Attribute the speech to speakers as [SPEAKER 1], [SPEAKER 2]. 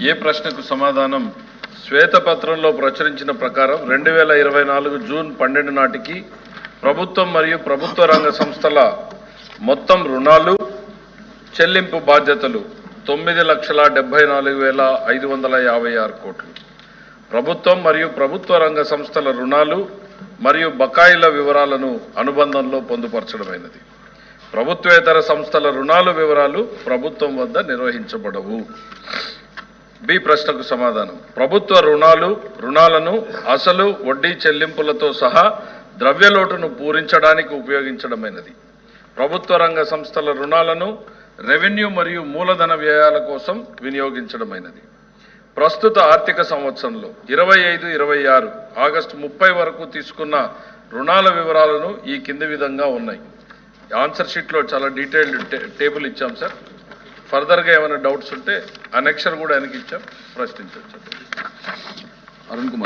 [SPEAKER 1] ఏ ప్రశ్నకు సమాధానం? శ్వేతపత్రంలో ప్రచురించిన ప్రకారం రెండు వేల ఇరవై నాలుగు జూన్ పన్నెండు నాటికి ప్రభుత్వం మరియు ప్రభుత్వ రంగ సంస్థల మొత్తం రుణాలు చెల్లింపు బాధ్యతలు తొమ్మిది లక్షల డెబ్బై నాలుగు వేల ఐదు వందల యాభై ఆరు కోట్లు. ప్రభుత్వం మరియు ప్రభుత్వ రంగ సంస్థల రుణాలు మరియు బకాయిల వివరాలను అనుబంధంలో పొందుపరచడమైనది. ప్రభుత్వేతర సంస్థల రుణాలు వివరాలు ప్రభుత్వం వద్ద నిర్వహించబడవు. బి ప్రశ్నకు సమాధానం. ప్రభుత్వ రుణాలు రుణాలను అసలు వడ్డీ చెల్లింపులతో సహా ద్రవ్యలోటును పూరించడానికి ఉపయోగించడమైనది. ప్రభుత్వ రంగ సంస్థల రుణాలను రెవెన్యూ మరియు మూలధన వ్యయాల కోసం వినియోగించడమైనది. ప్రస్తుత ఆర్థిక సంవత్సరంలో ఇరవై ఐదు ఇరవై ఆరు ఆగస్టు ముప్పై వరకు తీసుకున్న రుణాల వివరాలను ఈ కింది విధంగా ఉన్నాయి. ఆన్సర్ షీట్లో చాలా డీటెయిల్డ్ టేబుల్ ఇచ్చాం సార్. ఫర్దర్గా ఏమైనా డౌట్స్ ఉంటే అనెక్షర్ కూడా ఆయనకి ఇచ్చాం ప్రశ్నించవచ్చు.
[SPEAKER 2] అరుణ్ కుమార్.